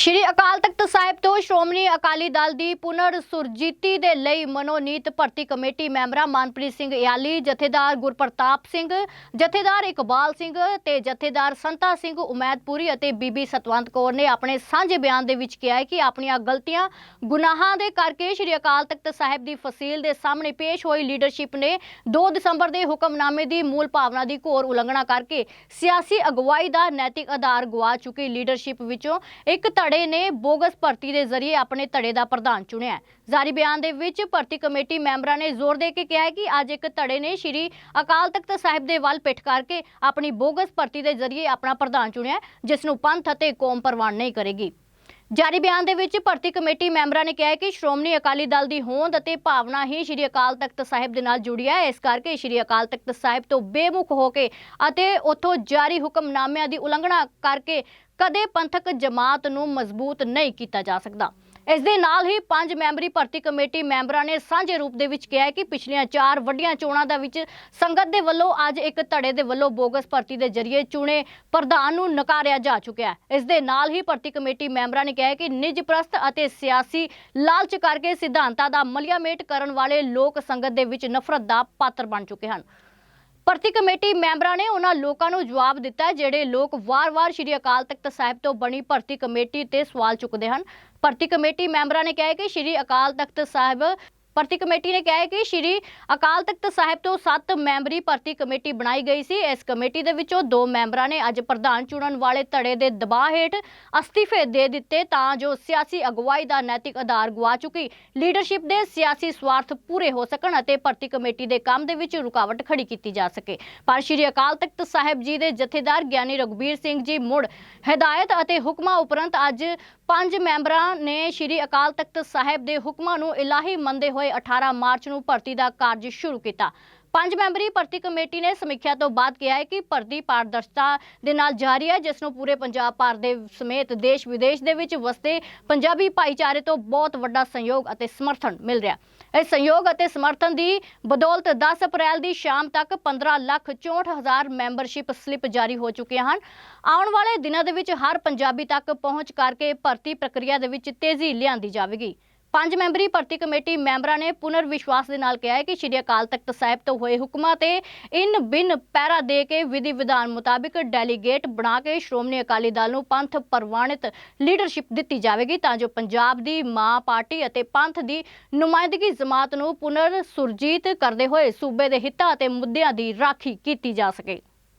ਸ਼੍ਰੀ ਅਕਾਲ ਤਖਤ ਸਾਹਿਬ ਤੋਂ ਸ਼੍ਰੋਮਣੀ ਅਕਾਲੀ ਦਲ ਦੀ ਪੁਨਰ ਸੁਰਜੀਤੀ ਦੇ ਲਈ ਮਨੋਨੀਤ ਭਰਤੀ ਕਮੇਟੀ ਮੈਂਬਰਾਂ ਮਨਪ੍ਰੀਤ ਸਿੰਘ ਇਆਲੀ, ਜਥੇਦਾਰ ਗੁਰਪ੍ਰਤਾਪ ਸਿੰਘ, ਜਥੇਦਾਰ ਇਕਬਾਲ ਸਿੰਘ ਤੇ ਜਥੇਦਾਰ ਸੰਤਾ ਸਿੰਘ ਉਮੈਦਪੁਰੀ ਅਤੇ ਬੀਬੀ ਸਤਵੰਤ ਕੌਰ ਨੇ ਆਪਣੇ ਸਾਂਝੇ ਬਿਆਨ ਦੇ ਵਿੱਚ ਕਿਹਾ ਕਿ ਆਪਣੀਆਂ ਗਲਤੀਆਂ ਗੁਨਾਹਾਂ ਦੇ ਕਰਕੇ ਸ਼੍ਰੀ ਅਕਾਲ ਤਖਤ ਸਾਹਿਬ ਦੀ ਫਸੀਲ ਦੇ ਸਾਹਮਣੇ ਪੇਸ਼ ਹੋਈ ਲੀਡਰਸ਼ਿਪ ਨੇ 2 ਦਸੰਬਰ ਦੇ ਹੁਕਮਨਾਮੇ ਦੀ ਮੂਲ ਭਾਵਨਾ ਦੀ ਘੋਰ ਉਲੰਘਣਾ ਕਰਕੇ ਸਿਆਸੀ ਅਗਵਾਈ ਦਾ ਨੈਤਿਕ ਆਧਾਰ ਗਵਾ ਚੁੱਕੀ ਲੀਡਰਸ਼ਿਪ ਵਿੱਚੋਂ ਇੱਕ ਧੜ ਨੇ ਬੋਗਸ ਭਰਤੀ ਦੇ ਜ਼ਰੀਏ ਆਪਣੇ ਧੜੇ ਦਾ ਪ੍ਰਧਾਨ ਚੁਣਿਆ ਜਾਰੀ ਬਿਆਨ ਦੇ ਵਿੱਚ ਭਰਤੀ ਕਮੇਟੀ ਮੈਂਬਰਾਂ ਨੇ ਜ਼ੋਰ ਦੇ ਕੇ ਕਿਹਾ ਕਿ ਅੱਜ ਇੱਕ ਧੜੇ ਨੇ ਸ਼੍ਰੀ ਅਕਾਲ ਤਖਤ ਸਾਹਿਬ ਦੇ ਵੱਲ ਪਿੱਠ ਕਰਕੇ ਆਪਣੀ ਬੋਗਸ ਭਰਤੀ ਦੇ ਜ਼ਰੀਏ ਆਪਣਾ ਪ੍ਰਧਾਨ ਚੁਣਿਆ ਜਿਸ ਨੂੰ ਪੰਥ ਅਤੇ ਕੌਮ ਪ੍ਰਵਾਨ ਨਹੀਂ ਕਰੇਗੀ। ਜਾਰੀ ਬਿਆਨ ਦੇ ਵਿੱਚ ਭਰਤੀ ਕਮੇਟੀ ਮੈਂਬਰਾਂ ਨੇ ਕਿਹਾ ਕਿ ਸ਼੍ਰੋਮਣੀ ਅਕਾਲੀ ਦਲ ਦੀ ਹੋਂਦ ਅਤੇ ਭਾਵਨਾ ਹੀ ਸ਼੍ਰੀ ਅਕਾਲ ਤਖਤ ਸਾਹਿਬ ਦੇ ਨਾਲ ਜੁੜੀ ਹੈ। ਇਸ ਕਰਕੇ ਸ਼੍ਰੀ ਅਕਾਲ ਤਖਤ ਸਾਹਿਬ ਤੋਂ ਬੇਮੁਖ ਹੋ ਕੇ ਅਤੇ ਉੱਥੋਂ ਜਾਰੀ ਹੁਕਮਨਾਮਿਆਂ ਦੀ ਉਲੰਘਣਾ ਕਰਕੇ ਕਦੇ ਪੰਥਕ ਜਮਾਤ ਨੂੰ ਮਜ਼ਬੂਤ ਨਹੀਂ ਕੀਤਾ ਜਾ ਸਕਦਾ। ਇਸ ਦੇ ਨਾਲ ਹੀ ਪੰਜ ਮੈਂਬਰੀ ਭਰਤੀ ਕਮੇਟੀ ਮੈਂਬਰਾਂ ਨੇ ਸਾਂਝੇ ਰੂਪ ਦੇ ਵਿੱਚ ਕਿਹਾ ਹੈ ਕਿ ਪਿਛਲੀਆਂ ਚਾਰ ਵੱਡੀਆਂ ਚੋਣਾਂ ਦਾ ਵਿੱਚ ਸੰਗਤ ਦੇ ਵੱਲੋਂ ਅੱਜ ਇੱਕ ਧੜੇ ਦੇ ਵੱਲੋਂ ਬੋਗਸ ਭਰਤੀ ਦੇ ਜ਼ਰੀਏ ਚੁਣੇ ਪ੍ਰਧਾਨ ਨੂੰ ਨਕਾਰਿਆ ਜਾ ਚੁੱਕਿਆ ਹੈ। ਇਸ ਦੇ ਨਾਲ ਹੀ ਭਰਤੀ ਕਮੇਟੀ ਮੈਂਬਰਾਂ ਨੇ ਕਿਹਾ ਹੈ ਕਿ ਨਿੱਜ ਪ੍ਰਸਤ ਅਤੇ ਸਿਆਸੀ ਲਾਲਚ ਕਰਕੇ ਸਿਧਾਂਤਾਂ ਦਾ ਮਲਿਆਮੇਟ ਕਰਨ ਵਾਲੇ ਲੋਕ ਸੰਗਤ ਦੇ ਵਿੱਚ ਨਫ਼ਰਤ ਦਾ ਪਾਤਰ ਬਣ ਚੁੱਕੇ ਹਨ। ਭਰਤੀ ਕਮੇਟੀ ਮੈਂਬਰਾਂ ਨੇ ਉਹਨਾਂ ਲੋਕਾਂ ਨੂੰ ਜਵਾਬ ਦਿੱਤਾ ਜਿਹੜੇ ਲੋਕ ਵਾਰ-ਵਾਰ ਸ਼੍ਰੀ ਅਕਾਲ ਤਖਤ ਸਾਹਿਬ ਤੋਂ ਬਣੀ ਭਰਤੀ ਕਮੇਟੀ ਤੇ ਸਵਾਲ ਚੁੱਕਦੇ ਹਨ। ਭਰਤੀ ਕਮੇਟੀ ਮੈਂਬਰਾਂ ਨੇ ਕਿਹਾ ਕਿ ਸ਼੍ਰੀ ਅਕਾਲ ਤਖਤ ਸਾਹਿਬ ਭਰਤੀ ਕਮੇਟੀ ਨੇ ਕਿਹਾ ਹੈ ਕਿ ਸ਼੍ਰੀ ਅਕਾਲ ਤਖਤ ਸਾਹਿਬ ਤੋਂ 7 ਮੈਂਬਰੀ ਭਰਤੀ ਕਮੇਟੀ ਬਣਾਈ ਗਈ ਸੀ। ਇਸ ਕਮੇਟੀ ਦੇ ਵਿੱਚੋਂ ਦੋ ਮੈਂਬਰਾਂ ਨੇ ਅੱਜ ਪ੍ਰਧਾਨ ਚੁਣਨ ਵਾਲੇ ਧੜੇ ਦੇ ਦਬਾਅ ਹੇਠ ਅਸਤੀਫੇ ਦੇ ਦਿੱਤੇ ਤਾਂ ਜੋ ਸਿਆਸੀ ਅਗਵਾਈ ਦਾ ਨੈਤਿਕ ਆਧਾਰ ਗਵਾ ਚੁੱਕੀ। ਲੀਡਰਸ਼ਿਪ ਦੇ ਸਿਆਸੀ ਸਵਾਰਥ ਪੂਰੇ ਹੋ ਸਕਣ ਅਤੇ ਭਰਤੀ ਕਮੇਟੀ ਦੇ ਕੰਮ ਦੇ ਵਿੱਚ ਰੁਕਾਵਟ ਖੜੀ ਕੀਤੀ ਜਾ ਸਕੇ। ਪਰ ਸ਼੍ਰੀ ਅਕਾਲ ਤਖਤ ਸਾਹਿਬ ਜੀ ਦੇ ਜਥੇਦਾਰ ਗਿਆਨੀ ਰਘਬੀਰ ਸਿੰਘ ਜੀ ਮੁੜ ਹਦਾਇਤ ਅਤੇ ਹੁਕਮਾਂ ਉਪਰੰਤ ਅੱਜ ਪੰਜ ਮੈਂਬਰਾਂ ਨੇ ਸ਼੍ਰੀ ਅਕਾਲ ਤਖਤ ਸਾਹਿਬ ਦੇ ਹੁਕਮਾਂ ਨੂੰ ਇਲਾਹੀ ਮੰਨਦੇ ਹੋਏ 18 ਮਾਰਚ ਨੂੰ ਭਰਤੀ ਦਾ ਕਾਰਜ ਸ਼ੁਰੂ ਕੀਤਾ। ਪੰਜ ਮੈਂਬਰੀ ਭਰਤੀ ਕਮੇਟੀ ਨੇ ਸਮੀਖਿਆ ਤੋਂ ਬਾਅਦ ਕਿਹਾ ਹੈ ਕਿ ਭਰਤੀ ਪਾਰਦਰਸ਼ਤਾ ਦੇ ਨਾਲ ਜਾਰੀ ਹੈ, ਜਿਸ ਨੂੰ ਪੂਰੇ ਪੰਜਾਬ ਭਰ ਦੇ ਸਮੇਤ ਦੇਸ਼ ਵਿਦੇਸ਼ ਦੇ ਵਿੱਚ ਵਸਦੇ ਪੰਜਾਬੀ ਭਾਈਚਾਰੇ ਤੋਂ ਬਹੁਤ ਵੱਡਾ ਸਹਿਯੋਗ ਅਤੇ ਸਮਰਥਨ ਮਿਲ ਰਿਹਾ ਇਸ ਸਹਿਯੋਗ ਅਤੇ ਸਮਰਥਨ ਦੀ ਬਦੌਲਤ 10 ਅਪ੍ਰੈਲ ਦੀ ਸ਼ਾਮ ਤੱਕ 15 ਲੱਖ 64 ਹਜ਼ਾਰ ਮੈਂਬਰਸ਼ਿਪ ਸਲਿੱਪ ਜਾਰੀ ਹੋ ਚੁੱਕੀਆਂ ਹਨ। ਆਉਣ ਵਾਲੇ ਦਿਨਾਂ ਦੇ ਵਿੱਚ ਹਰ ਪੰਜਾਬੀ ਤੱਕ ਪਹੁੰਚ ਕਰਕੇ ਭਰਤੀ ਪ੍ਰਕਿਰਿਆ ਦੇ ਵਿੱਚ ਤੇਜ਼ੀ ਲਿਆਂਦੀ ਜਾਵੇਗੀ। ਪੰਜ ਮੈਂਬਰੀ ਭਰਤੀ ਕਮੇਟੀ ਮੈਂਬਰਾਂ ਨੇ ਪੁਨਰ ਵਿਸ਼ਵਾਸ ਦੇ ਨਾਲ ਕਿਹਾ ਹੈ ਕਿ ਸ਼੍ਰੀ ਅਕਾਲ ਤਖਤ ਸਾਹਿਬ ਤੋਂ ਹੋਏ ਹੁਕਮਾਂ ਤੇ ਇਨ ਬਿਨ ਪੈਰਾ ਦੇ ਕੇ ਵਿਧੀ ਵਿਧਾਨ ਮੁਤਾਬਿਕ ਡੈਲੀਗੇਟ ਬਣਾ ਕੇ ਸ਼੍ਰੋਮਣੀ ਅਕਾਲੀ ਦਲ ਨੂੰ ਪੰਥ ਪ੍ਰਵਾਨਿਤ ਲੀਡਰਸ਼ਿਪ ਦਿੱਤੀ ਜਾਵੇਗੀ ਤਾਂ ਜੋ ਪੰਜਾਬ ਦੀ ਮਾਂ ਪਾਰਟੀ ਅਤੇ ਪੰਥ ਦੀ ਨੁਮਾਇੰਦਗੀ ਜਮਾਤ ਨੂੰ ਪੁਨਰ ਸੁਰਜੀਤ ਕਰਦੇ ਹੋਏ ਸੂਬੇ ਦੇ ਹਿੱਤਾਂ ਅਤੇ ਮੁੱਦਿਆਂ ਦੀ ਰਾਖੀ ਕੀਤੀ ਜਾ ਸਕੇ।